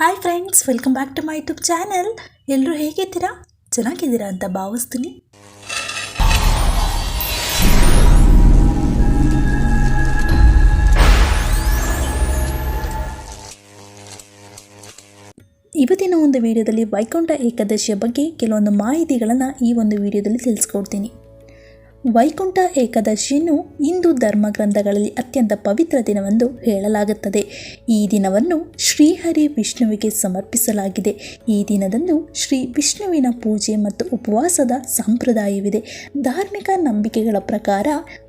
Hi friends welcome back to my YouTube channel ಎಲ್ಲರೂ ಹೇಗಿದ್ದೀರಾ? ಚೆನ್ನಾಗಿದ್ದೀರಾ ಅಂತ ಭಾವಿಸ್ತೀನಿ. ಇವತ್ತಿನ ಒಂದು ವಿಡಿಯೋದಲ್ಲಿ ವೈಕುಂಠ ಏಕಾದಶಿಯ ಬಗ್ಗೆ ಕೆಲವೊಂದು ಮಾಹಿತಿಗಳನ್ನು ಈ ಒಂದು ವಿಡಿಯೋದಲ್ಲಿ ತಿಳಿಸ್ಕೊಡ್ತೀನಿ. ವೈಕುಂಠ ಏಕಾದಶಿಯನ್ನು ಹಿಂದೂ ಧರ್ಮ ಗ್ರಂಥಗಳಲ್ಲಿ ಅತ್ಯಂತ ಪವಿತ್ರ ದಿನವೆಂದು ಹೇಳಲಾಗುತ್ತದೆ. ಈ ದಿನವನ್ನು ಶ್ರೀಹರಿ ವಿಷ್ಣುವಿಗೆ ಸಮರ್ಪಿಸಲಾಗಿದೆ. ಈ ದಿನದಂದು ಶ್ರೀ ವಿಷ್ಣುವಿನ ಪೂಜೆ ಮತ್ತು ಉಪವಾಸದ ಸಂಪ್ರದಾಯವಿದೆ. ಧಾರ್ಮಿಕ ನಂಬಿಕೆಗಳ ಪ್ರಕಾರ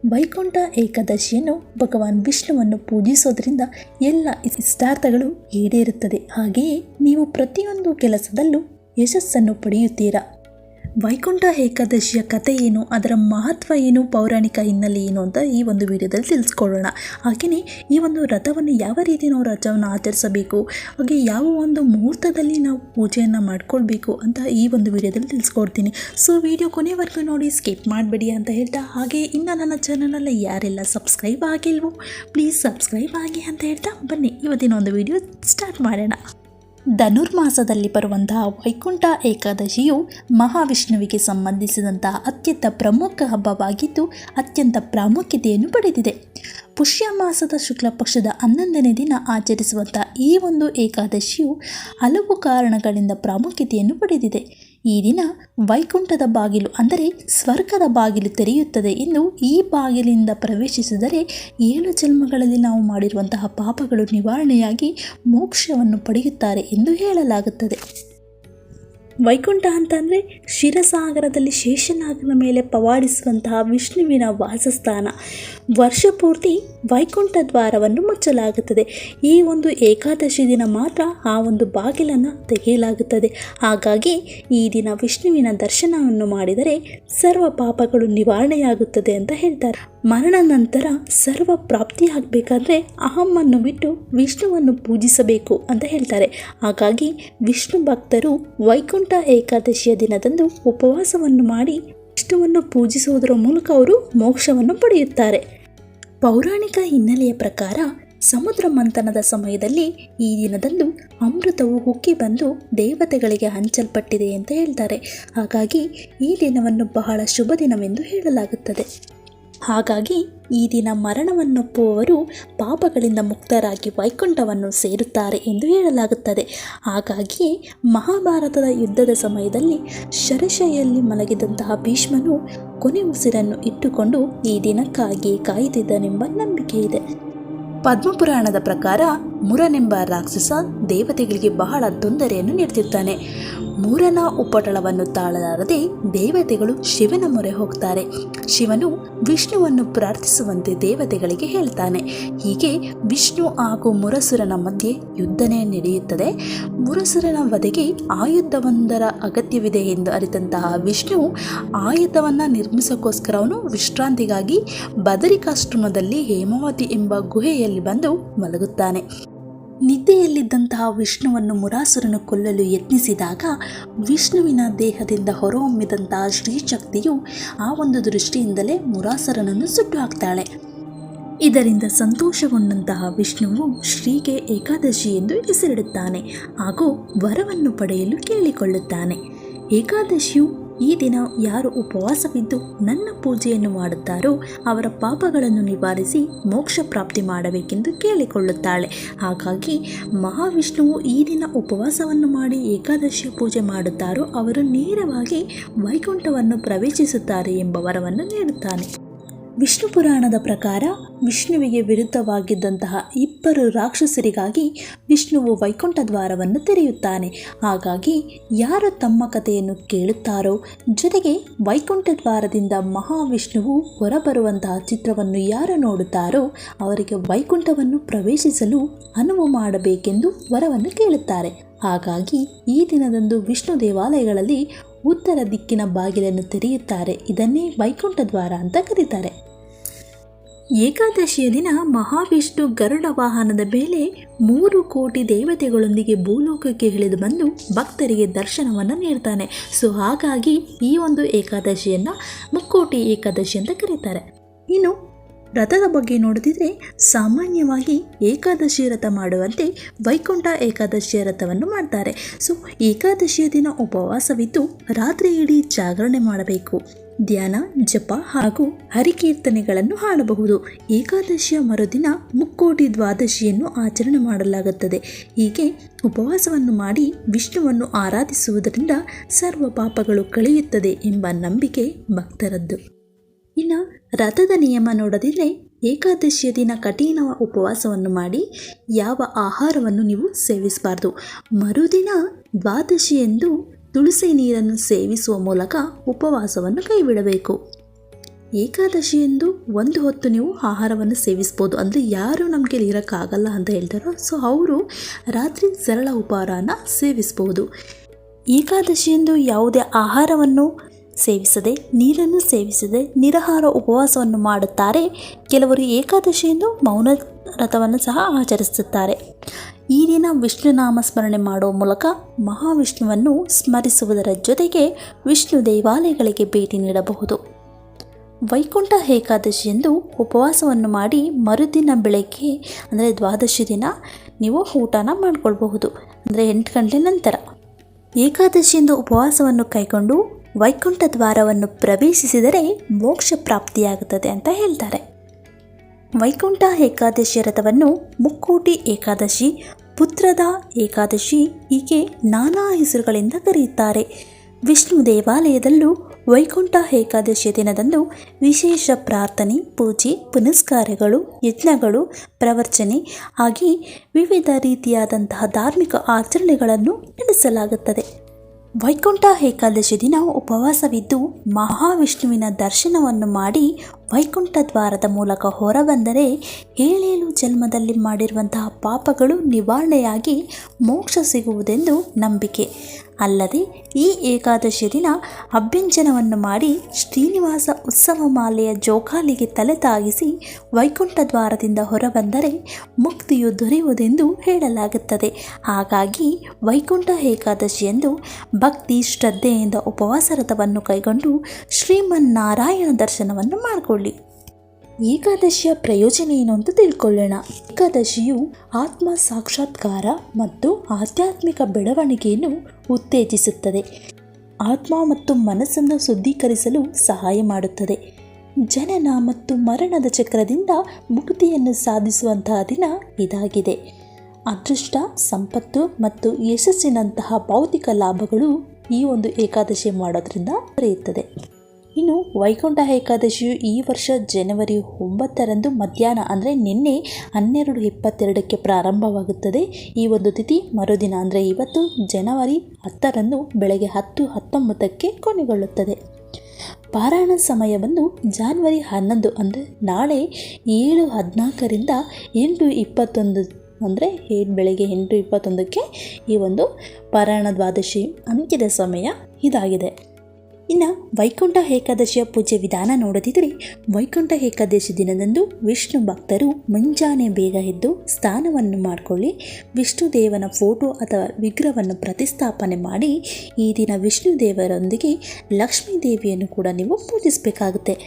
ವೈಕುಂಠ ಏಕಾದಶಿಯನ್ನು ಭಗವಾನ್ ವಿಷ್ಣುವನ್ನು ಪೂಜಿಸೋದ್ರಿಂದ ಎಲ್ಲ ಇಷ್ಟಾರ್ಥಗಳು ಈಡೇರುತ್ತದೆ. ಹಾಗೆಯೇ ನೀವು ಪ್ರತಿಯೊಂದು ಕೆಲಸದಲ್ಲೂ ಯಶಸ್ಸನ್ನು ಪಡೆಯುತ್ತೀರಾ? ವೈಕುಂಠ ಏಕಾದಶಿಯ ಕಥೆ ಏನು? ಅದರ ಮಹತ್ವ ಏನು? ಪೌರಾಣಿಕ ಹಿನ್ನೆಲೆ ಏನು ಅಂತ ಈ ಒಂದು ವಿಡಿಯೋದಲ್ಲಿ ತಿಳಿಸ್ಕೊಳ್ಳೋಣ. ಹಾಗೆಯೇ ಈ ಒಂದು ರಥವನ್ನು ಯಾವ ರೀತಿ ನಾವು ರಥವನ್ನು ಆಚರಿಸಬೇಕು? ಹಾಗೆ ಯಾವ ಒಂದು ಮುಹೂರ್ತದಲ್ಲಿ ನಾವು ಪೂಜೆಯನ್ನು ಮಾಡ್ಕೊಳ್ಬೇಕು ಅಂತ ಈ ಒಂದು ವಿಡಿಯೋದಲ್ಲಿ ತಿಳಿಸ್ಕೊಡ್ತೀನಿ. ಸೊ ವಿಡಿಯೋ ಕೊನೆವರೆಗೂ ನೋಡಿ, ಸ್ಕಿಪ್ ಮಾಡಬೇಡಿ ಅಂತ ಹೇಳ್ತಾ, ಹಾಗೆ ಇನ್ನು ನನ್ನ ಚಾನಲಲ್ಲಿ ಯಾರೆಲ್ಲ ಸಬ್ಸ್ಕ್ರೈಬ್ ಆಗಿಲ್ವೋ ಪ್ಲೀಸ್ ಸಬ್ಸ್ಕ್ರೈಬ್ ಆಗಿ ಅಂತ ಹೇಳ್ತಾ ಬನ್ನಿ. ಇವತ್ತಿನ ಒಂದು ವಿಡಿಯೋ ಸ್ಟಾರ್ಟ್ ಮಾಡೋಣ. ಧನುರ್ಮಾಸದಲ್ಲಿ ಬರುವಂತಹ ವೈಕುಂಠ ಏಕಾದಶಿಯು ಮಹಾವಿಷ್ಣುವಿಗೆ ಸಂಬಂಧಿಸಿದಂತಹ ಅತ್ಯಂತ ಪ್ರಮುಖ ಹಬ್ಬವಾಗಿದ್ದು, ಅತ್ಯಂತ ಪ್ರಾಮುಖ್ಯತೆಯನ್ನು ಪಡೆದಿದೆ. ಪುಷ್ಯ ಮಾಸದ ಶುಕ್ಲ ಪಕ್ಷದ ಹನ್ನೊಂದನೇ ದಿನ ಆಚರಿಸುವಂಥ ಈ ಒಂದು ಏಕಾದಶಿಯು ಹಲವು ಕಾರಣಗಳಿಂದ ಪ್ರಾಮುಖ್ಯತೆಯನ್ನು ಪಡೆದಿದೆ. ಈ ದಿನ ವೈಕುಂಠದ ಬಾಗಿಲು ಅಂದರೆ ಸ್ವರ್ಗದ ಬಾಗಿಲು ತೆರೆಯುತ್ತದೆ ಎಂದು ಈ ಬಾಗಿಲಿಂದ ಪ್ರವೇಶಿಸಿದರೆ ಏಳು ಜನ್ಮಗಳಲ್ಲಿ ನಾವು ಮಾಡಿರುವಂತಹ ಪಾಪಗಳು ನಿವಾರಣೆಯಾಗಿ ಮೋಕ್ಷವನ್ನು ಪಡೆಯುತ್ತಾರೆ ಎಂದು ಹೇಳಲಾಗುತ್ತದೆ. ವೈಕುಂಠ ಅಂತಂದರೆ ಶಿರಸಾಗರದಲ್ಲಿ ಶೇಷನಾಗನ ಮೇಲೆ ಪವಾಡಿಸುವಂತಹ ವಿಷ್ಣುವಿನ ವಾಸಸ್ಥಾನ. ವರ್ಷ ಪೂರ್ತಿ ವೈಕುಂಠ ದ್ವಾರವನ್ನು ಮುಚ್ಚಲಾಗುತ್ತದೆ. ಈ ಒಂದು ಏಕಾದಶಿ ದಿನ ಮಾತ್ರ ಆ ಒಂದು ಬಾಗಿಲನ್ನು ತೆಗೆಯಲಾಗುತ್ತದೆ. ಹಾಗಾಗಿ ಈ ದಿನ ವಿಷ್ಣುವಿನ ದರ್ಶನವನ್ನು ಮಾಡಿದರೆ ಸರ್ವ ಪಾಪಗಳು ನಿವಾರಣೆಯಾಗುತ್ತದೆ ಅಂತ ಹೇಳ್ತಾರೆ. ಮರಣ ನಂತರ ಸರ್ವ ಪ್ರಾಪ್ತಿಯಾಗಬೇಕಾದ್ರೆ ಅಹಮ್ಮನ್ನು ಬಿಟ್ಟು ವಿಷ್ಣುವನ್ನು ಪೂಜಿಸಬೇಕು ಅಂತ ಹೇಳ್ತಾರೆ. ಹಾಗಾಗಿ ವಿಷ್ಣು ಭಕ್ತರು ವೈಕುಂಠ ಏಕಾದಶಿಯ ದಿನದಂದು ಉಪವಾಸವನ್ನು ಮಾಡಿ ವಿಷ್ಣುವನ್ನು ಪೂಜಿಸುವುದರ ಮೂಲಕ ಅವರು ಮೋಕ್ಷವನ್ನು ಪಡೆಯುತ್ತಾರೆ. ಪೌರಾಣಿಕ ಹಿನ್ನೆಲೆಯ ಪ್ರಕಾರ ಸಮುದ್ರ ಮಂಥನದ ಸಮಯದಲ್ಲಿ ಈ ದಿನದಂದು ಅಮೃತವು ಹುಕ್ಕಿ ಬಂದು ದೇವತೆಗಳಿಗೆ ಹಂಚಲ್ಪಟ್ಟಿದೆ ಅಂತ ಹೇಳ್ತಾರೆ. ಹಾಗಾಗಿ ಈ ದಿನವನ್ನು ಬಹಳ ಶುಭ ದಿನವೆಂದು ಹೇಳಲಾಗುತ್ತದೆ. ಹಾಗಾಗಿ ಈ ದಿನ ಮರಣವನ್ನೊಪ್ಪುವವರು ಪಾಪಗಳಿಂದ ಮುಕ್ತರಾಗಿ ವೈಕುಂಠವನ್ನು ಸೇರುತ್ತಾರೆ ಎಂದು ಹೇಳಲಾಗುತ್ತದೆ. ಹಾಗಾಗಿಯೇ ಮಹಾಭಾರತದ ಯುದ್ಧದ ಸಮಯದಲ್ಲಿ ಶರಶೈಯಲ್ಲಿ ಮಲಗಿದಂತಹ ಭೀಷ್ಮನು ಕೊನೆ ಉಸಿರನ್ನು ಇಟ್ಟುಕೊಂಡು ಈ ದಿನಕ್ಕಾಗಿ ಕಾಯುತ್ತಿದ್ದನೆಂಬ ನಂಬಿಕೆ ಇದೆ ಪದ್ಮಪುರಾಣದ ಪ್ರಕಾರ ಮುರನೆಂಬ ರಾಕ್ಷಸ ದೇವತೆಗಳಿಗೆ ಬಹಳ ತೊಂದರೆಯನ್ನು ನೀಡುತ್ತಿದ್ದಾನೆ. ಮೂರನ ಉಪಟಳವನ್ನು ತಾಳಲಾರದೆ ದೇವತೆಗಳು ಶಿವನ ಮೊರೆ ಹೋಗ್ತಾರೆ. ಶಿವನು ವಿಷ್ಣುವನ್ನು ಪ್ರಾರ್ಥಿಸುವಂತೆ ದೇವತೆಗಳಿಗೆ ಹೇಳ್ತಾನೆ. ಹೀಗೆ ವಿಷ್ಣು ಹಾಗೂ ಮುರಸುರನ ಮಧ್ಯೆ ಯುದ್ಧನೇ ನಡೆಯುತ್ತದೆ. ಮುರಸುರನ ವಧೆಗೆ ಆಯುಧವೊಂದರ ಅಗತ್ಯವಿದೆ ಎಂದು ಅರಿತಂತಹ ವಿಷ್ಣು ಆಯುಧವನ್ನು ನಿರ್ಮಿಸೋಕ್ಕೋಸ್ಕರ ಅವನು ವಿಶ್ರಾಂತಿಗಾಗಿ ಬದರಿಕಾಶ್ರಮದಲ್ಲಿ ಹೇಮಾವತಿ ಎಂಬ ಗುಹೆಯಲ್ಲಿ ಬಂದು ಮಲಗುತ್ತಾನೆ. ನಿದ್ದೆಯಲ್ಲಿದ್ದಂತಹ ವಿಷ್ಣುವನ್ನು ಮುರಾಸುರನು ಕೊಲ್ಲಲು ಯತ್ನಿಸಿದಾಗ ವಿಷ್ಣುವಿನ ದೇಹದಿಂದ ಹೊರಹೊಮ್ಮಿದಂತಹ ಶ್ರೀಶಕ್ತಿಯು ಆ ಒಂದು ದೃಷ್ಟಿಯಿಂದಲೇ ಮುರಾಸುರನನ್ನು ಸುಟ್ಟು ಹಾಕ್ತಾಳೆ ಇದರಿಂದ ಸಂತೋಷಗೊಂಡಂತಹ ವಿಷ್ಣುವು ಶ್ರೀಗೆ ಏಕಾದಶಿ ಎಂದು ಹೆಸರಿಡುತ್ತಾನೆ ಹಾಗೂ ವರವನ್ನು ಪಡೆಯಲು ಕೇಳಿಕೊಳ್ಳುತ್ತಾನೆ. ಏಕಾದಶಿಯು ಈ ದಿನ ಯಾರು ಉಪವಾಸವಿದ್ದು ನನ್ನ ಪೂಜೆಯನ್ನು ಮಾಡುತ್ತಾರೋ ಅವರ ಪಾಪಗಳನ್ನು ನಿವಾರಿಸಿ ಮೋಕ್ಷ ಪ್ರಾಪ್ತಿ ಮಾಡಬೇಕೆಂದು ಕೇಳಿಕೊಳ್ಳುತ್ತಾಳೆ. ಹಾಗಾಗಿ ಮಹಾವಿಷ್ಣುವು ಈ ದಿನ ಉಪವಾಸವನ್ನು ಮಾಡಿ ಏಕಾದಶಿ ಪೂಜೆ ಮಾಡುತ್ತಾರೋ ಅವರು ನೇರವಾಗಿ ವೈಕುಂಠವನ್ನು ಪ್ರವೇಶಿಸುತ್ತಾರೆ ಎಂಬ ವರವನ್ನು ನೀಡುತ್ತಾನೆ. ವಿಷ್ಣು ಪುರಾಣದ ಪ್ರಕಾರ ವಿಷ್ಣುವಿಗೆ ವಿರುದ್ಧವಾಗಿದ್ದಂತಹ ಇಬ್ಬರು ರಾಕ್ಷಸರಿಗಾಗಿ ವಿಷ್ಣುವು ವೈಕುಂಠ ದ್ವಾರವನ್ನು ತೆರೆಯುತ್ತಾನೆ. ಹಾಗಾಗಿ ಯಾರು ತಮ್ಮ ಕಥೆಯನ್ನು ಕೇಳುತ್ತಾರೋ, ಜೊತೆಗೆ ವೈಕುಂಠ ದ್ವಾರದಿಂದ ಮಹಾವಿಷ್ಣುವು ಹೊರಬರುವಂತಹ ಚಿತ್ರವನ್ನು ಯಾರು ನೋಡುತ್ತಾರೋ, ಅವರಿಗೆ ವೈಕುಂಠವನ್ನು ಪ್ರವೇಶಿಸಲು ಅನುವು ಮಾಡಬೇಕೆಂದು ವರವನ್ನು ಕೇಳುತ್ತಾರೆ. ಹಾಗಾಗಿ ಈ ದಿನದಂದು ವಿಷ್ಣು ದೇವಾಲಯಗಳಲ್ಲಿ ಉತ್ತರ ದಿಕ್ಕಿನ ಬಾಗಿಲನ್ನು ತೆರೆಯುತ್ತಾರೆ. ಇದನ್ನೇ ವೈಕುಂಠ ದ್ವಾರ ಅಂತ ಕರೀತಾರೆ. ಏಕಾದಶಿಯ ದಿನ ಮಹಾವಿಷ್ಣು ಗರುಡ ವಾಹನದ ಮೇಲೆ ಮೂರು ಕೋಟಿ ದೇವತೆಗಳೊಂದಿಗೆ ಭೂಲೋಕಕ್ಕೆ ಇಳಿದು ಬಂದು ಭಕ್ತರಿಗೆ ದರ್ಶನವನ್ನು ನೀಡ್ತಾನೆ. ಸೊ, ಹಾಗಾಗಿ ಈ ಒಂದು ಏಕಾದಶಿಯನ್ನು ಮುಕ್ಕೋಟಿ ಏಕಾದಶಿ ಅಂತ ಕರೀತಾರೆ. ಇನ್ನು ರಥದ ಬಗ್ಗೆ ನೋಡಿದ್ರೆ ಸಾಮಾನ್ಯವಾಗಿ ಏಕಾದಶಿ ರಥ ಮಾಡುವಂತೆ ವೈಕುಂಠ ಏಕಾದಶಿಯ ರಥವನ್ನು ಮಾಡ್ತಾರೆ. ಸೊ, ಏಕಾದಶಿಯ ದಿನ ಉಪವಾಸವಿದ್ದು ರಾತ್ರಿ ಇಡೀ ಜಾಗರಣೆ ಮಾಡಬೇಕು. ಧ್ಯಾನ, ಜಪ ಹಾಗೂ ಹರಿಕೀರ್ತನೆಗಳನ್ನು ಹಾಡಬಹುದು. ಏಕಾದಶಿಯ ಮರುದಿನ ಮುಕ್ಕೋಟಿ ದ್ವಾದಶಿಯನ್ನು ಆಚರಣೆ ಮಾಡಲಾಗುತ್ತದೆ. ಹೀಗೆ ಉಪವಾಸವನ್ನು ಮಾಡಿ ವಿಷ್ಣುವನ್ನು ಆರಾಧಿಸುವುದರಿಂದ ಸರ್ವ ಪಾಪಗಳು ಕಳೆಯುತ್ತದೆ ಎಂಬ ನಂಬಿಕೆ ಭಕ್ತರದ್ದು. ಇನ್ನು ರಥದ ನಿಯಮ ನೋಡದಿದ್ರೆ ಏಕಾದಶಿಯ ದಿನ ಕಠಿಣ ಉಪವಾಸವನ್ನು ಮಾಡಿ ಯಾವ ಆಹಾರವನ್ನು ನೀವು ಸೇವಿಸಬಾರ್ದು. ಮರುದಿನ ದ್ವಾದಶಿ ಎಂದು ತುಳಸಿ ನೀರನ್ನು ಸೇವಿಸುವ ಮೂಲಕ ಉಪವಾಸವನ್ನು ಕೈಬಿಡಬೇಕು. ಏಕಾದಶಿಯಂದು ಒಂದು ಹೊತ್ತು ನೀವು ಆಹಾರವನ್ನು ಸೇವಿಸ್ಬೋದು ಅಂದರೆ ಯಾರು ನಮಗೆ ಇರೋಕ್ಕಾಗಲ್ಲ ಅಂತ ಹೇಳ್ತಾರೋ ಸೊ ಅವರು ರಾತ್ರಿ ಸರಳ ಉಪಹಾರನ ಸೇವಿಸ್ಬೋದು ಏಕಾದಶಿಯಂದು ಯಾವುದೇ ಆಹಾರವನ್ನು ಸೇವಿಸದೆ, ನೀರನ್ನು ಸೇವಿಸದೆ ನಿರಾಹಾರ ಉಪವಾಸವನ್ನು ಮಾಡುತ್ತಾರೆ. ಕೆಲವರು ಏಕಾದಶಿಯಂದು ಮೌನ ರಥವನ್ನು ಸಹ ಆಚರಿಸುತ್ತಾರೆ. ಈ ದಿನ ವಿಷ್ಣು ನಾಮ ಸ್ಮರಣೆ ಮಾಡುವ ಮೂಲಕ ಮಹಾವಿಷ್ಣುವನ್ನು ಸ್ಮರಿಸುವುದರ ಜೊತೆಗೆ ವಿಷ್ಣು ದೇವಾಲಯಗಳಿಗೆ ಭೇಟಿ ನೀಡಬಹುದು. ವೈಕುಂಠ ಏಕಾದಶಿಯಂದು ಉಪವಾಸವನ್ನು ಮಾಡಿ ಮರುದಿನ ಬೆಳಗ್ಗೆ, ಅಂದರೆ ದ್ವಾದಶಿ ದಿನ, ನೀವು ಊಟನ ಮಾಡಿಕೊಳ್ಬಹುದು. ಅಂದರೆ ಎಂಟು ಗಂಟೆ ನಂತರ. ಏಕಾದಶಿಯಂದು ಉಪವಾಸವನ್ನು ಕೈಗೊಂಡು ವೈಕುಂಠ ದ್ವಾರವನ್ನು ಪ್ರವೇಶಿಸಿದರೆ ಮೋಕ್ಷ ಪ್ರಾಪ್ತಿಯಾಗುತ್ತದೆ ಅಂತ ಹೇಳ್ತಾರೆ. ವೈಕುಂಠ ಏಕಾದಶಿ ರಥವನ್ನು ಮುಕ್ಕೋಟಿ ಏಕಾದಶಿ ಪುತ್ರದ ಏಕಾದಶಿ ಹೀಗೆ ನಾನಾ ಹೆಸರುಗಳಿಂದ ಕರೆಯುತ್ತಾರೆ. ವಿಷ್ಣು ದೇವಾಲಯದಲ್ಲೂ ವೈಕುಂಠ ಏಕಾದಶಿ ದಿನದಂದು ವಿಶೇಷ ಪ್ರಾರ್ಥನೆ, ಪೂಜೆ, ಪುನಸ್ಕಾರಗಳು, ಯಜ್ಞಗಳು, ಪ್ರವಚನೆ ಹಾಗೆ ವಿವಿಧ ರೀತಿಯಾದಂತಹ ಧಾರ್ಮಿಕ ಆಚರಣೆಗಳನ್ನು ನಡೆಸಲಾಗುತ್ತದೆ. ವೈಕುಂಠ ಏಕಾದಶಿ ದಿನ ಉಪವಾಸವಿದ್ದು ಮಹಾವಿಷ್ಣುವಿನ ದರ್ಶನವನ್ನು ಮಾಡಿ ವೈಕುಂಠ ದ್ವಾರದ ಮೂಲಕ ಹೊರಬಂದರೆ ಏಳೇಳು ಜನ್ಮದಲ್ಲಿ ಮಾಡಿರುವಂತಹ ಪಾಪಗಳು ನಿವಾರಣೆಯಾಗಿ ಮೋಕ್ಷ ಸಿಗುವುದೆಂದು ನಂಬಿಕೆ. ಅಲ್ಲದೆ ಈ ಏಕಾದಶಿ ದಿನ ಅಭ್ಯಂಜನವನ್ನು ಮಾಡಿ ಶ್ರೀನಿವಾಸ ಉತ್ಸವ ಮಾಲೆಯ ಜೋಕಾಲಿಗೆ ತಲೆ ತಾಗಿಸಿ ವೈಕುಂಠ ದ್ವಾರದಿಂದ ಹೊರಬಂದರೆ ಮುಕ್ತಿಯು ದೊರೆಯುವುದೆಂದು ಹೇಳಲಾಗುತ್ತದೆ. ಹಾಗಾಗಿ ವೈಕುಂಠ ಏಕಾದಶಿಯಂದು ಭಕ್ತಿ ಶ್ರದ್ಧೆಯಿಂದ ಉಪವಾಸ ರಥವನ್ನು ಕೈಗೊಂಡು ಶ್ರೀಮನ್ನಾರಾಯಣ ದರ್ಶನವನ್ನು ಮಾಡಿಕೊಳ್ಳಿ. ಏಕಾದಶಿಯ ಪ್ರಯೋಜನ ಏನು ಅಂತ ತಿಳ್ಕೊಳ್ಳೋಣ. ಏಕಾದಶಿಯು ಆತ್ಮ ಸಾಕ್ಷಾತ್ಕಾರ ಮತ್ತು ಆಧ್ಯಾತ್ಮಿಕ ಬೆಳವಣಿಗೆಯನ್ನು ಉತ್ತೇಜಿಸುತ್ತದೆ. ಆತ್ಮ ಮತ್ತು ಮನಸ್ಸನ್ನು ಶುದ್ಧೀಕರಿಸಲು ಸಹಾಯ ಮಾಡುತ್ತದೆ. ಜನನ ಮತ್ತು ಮರಣದ ಚಕ್ರದಿಂದ ಮುಕ್ತಿಯನ್ನು ಸಾಧಿಸುವಂತಹ ದಿನ ಇದಾಗಿದೆ. ಅದೃಷ್ಟ, ಸಂಪತ್ತು ಮತ್ತು ಯಶಸ್ಸಿನಂತಹ ಭೌತಿಕ ಲಾಭಗಳು ಈ ಒಂದು ಏಕಾದಶಿ ಮಾಡೋದ್ರಿಂದ ದೊರೆಯುತ್ತದೆ. ಇನ್ನು ವೈಕುಂಠ ಏಕಾದಶಿಯು ಈ ವರ್ಷ ಜನವರಿ ಒಂಬತ್ತರಂದು ಮಧ್ಯಾಹ್ನ, ಅಂದರೆ ನಿನ್ನೆ ಹನ್ನೆರಡು ಇಪ್ಪತ್ತೆರಡಕ್ಕೆ ಪ್ರಾರಂಭವಾಗುತ್ತದೆ. ಈ ಒಂದು ತಿಥಿ ಮರುದಿನ, ಅಂದರೆ ಇವತ್ತು ಜನವರಿ ಹತ್ತರಂದು ಬೆಳಗ್ಗೆ ಹತ್ತು ಹತ್ತೊಂಬತ್ತಕ್ಕೆ ಕೊನೆಗೊಳ್ಳುತ್ತದೆ. ಪಾರಾಯಣ ಸಮಯವನ್ನು ಜಾನ್ವರಿ ಹನ್ನೊಂದು, ಅಂದರೆ ನಾಳೆ ಏಳು ಹದಿನಾಲ್ಕರಿಂದ ಎಂಟು ಇಪ್ಪತ್ತೊಂದು, ಅಂದರೆ ಬೆಳಗ್ಗೆ ಎಂಟು ಇಪ್ಪತ್ತೊಂದಕ್ಕೆ ಈ ಒಂದು ಪಾರಾಯಣ ದ್ವಾದಶಿ ಅಂಕಿದ ಸಮಯ ಇದಾಗಿದೆ. ಇನ್ನು ವೈಕುಂಠ ಏಕಾದಶಿಯ ಪೂಜೆ ವಿಧಾನ ನೋಡದಿದ್ದರೆ ವೈಕುಂಠ ಏಕಾದಶಿ ದಿನದಂದು ವಿಷ್ಣು ಭಕ್ತರು ಮುಂಜಾನೆ ಬೇಗ ಎದ್ದು ಸ್ನಾನವನ್ನು ಮಾಡಿಕೊಳ್ಳಿ. ವಿಷ್ಣು ದೇವನ ಫೋಟೋ ಅಥವಾ ವಿಗ್ರಹವನ್ನು ಪ್ರತಿಷ್ಠಾಪನೆ ಮಾಡಿ ಈ ದಿನ ವಿಷ್ಣು ದೇವರೊಂದಿಗೆ ಲಕ್ಷ್ಮೀ ದೇವಿಯನ್ನು ಕೂಡ ನೀವು ಪೂಜಿಸಬೇಕಾಗುತ್ತೆ.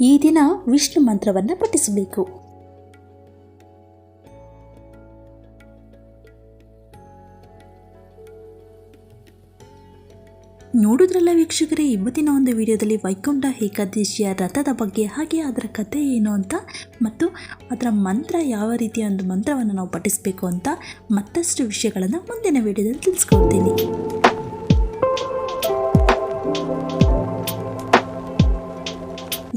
ಈ ದಿನ ವಿಷ್ಣು ಮಂತ್ರವನ್ನು ಪಠಿಸಬೇಕು. ನೋಡಿದ್ರಲ್ಲ ವೀಕ್ಷಕರೇ, ಇವತ್ತಿನ ಒಂದು ವಿಡಿಯೋದಲ್ಲಿ ವೈಕುಂಠ ಏಕಾದಶಿಯ ರಥದ ಬಗ್ಗೆ, ಹಾಗೆ ಅದರ ಕಥೆ ಏನು ಅಂತ, ಮತ್ತು ಅದರ ಮಂತ್ರ ಯಾವ ರೀತಿಯ ಒಂದು ಮಂತ್ರವನ್ನು ನಾವು ಪಠಿಸಬೇಕು ಅಂತ ಮತ್ತಷ್ಟು ವಿಷಯಗಳನ್ನು ಮುಂದಿನ ವಿಡಿಯೋದಲ್ಲಿ ತಿಳಿಸ್ಕೊಡ್ತೀನಿ.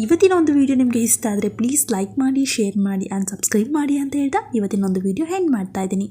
ಇವತ್ತಿನ ಒಂದು ವಿಡಿಯೋ ನಿಮಗೆ ಇಷ್ಟ ಆದರೆ ಪ್ಲೀಸ್ ಲೈಕ್ ಮಾಡಿ ಶೇರ್ ಮಾಡಿ ಆ್ಯಂಡ್ ಸಬ್ಸ್ಕ್ರೈಬ್ ಮಾಡಿ ಅಂತ ಹೇಳ್ತಾ ಇವತ್ತಿನ ಒಂದು ವಿಡಿಯೋ ಹೆಂಡ್ ಮಾಡ್ತಾ ಇದ್ದೀನಿ.